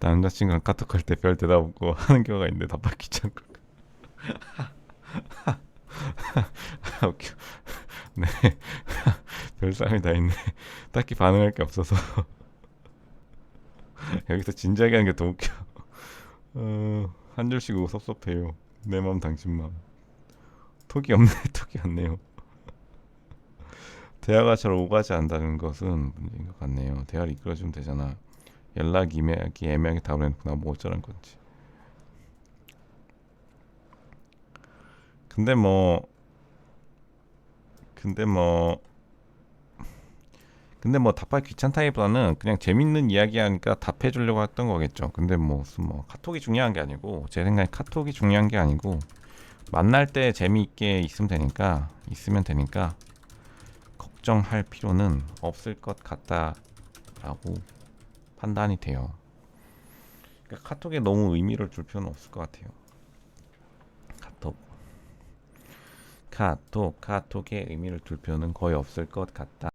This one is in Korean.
남자친구랑 카톡할 때 별 대답 없고 하는 경우가 있는데 답하기 귀찮고. 웃겨. 네. 별싸움이 다 있네. 딱히 반응할 게 없어서. 여기서 진지하게 하는 게 더 웃겨. 어, 한 줄씩 오고 섭섭해요. 내 맘 당신 맘 톡이 없네. 톡이 없네요. 대화가 잘 오가지 않는다는 것은 문제인 것 같네요. 대화를 이끌어주면 되잖아 연락 이메일이 애매하게 답을 해놓고 나뭐 어쩌라는 건지. 근데 뭐 근데 뭐 근데 뭐 답하기 귀찮다기보다는 그냥 재밌는 이야기 하니까 답해 주려고 했던 거겠죠. 근데 뭐 무슨 뭐 카톡이 중요한 게 아니고 제 생각에 카톡이 중요한 게 아니고 만날 때 재미있게 있으면 되니까 있으면 되니까 걱정할 필요는 없을 것 같다라고 판단이 돼요. 그러니까 카톡에 너무 의미를 줄 필요는 없을 것 같아요. 카톡, 카톡, 카톡에 의미를 둘 필요는 거의 없을 것 같다.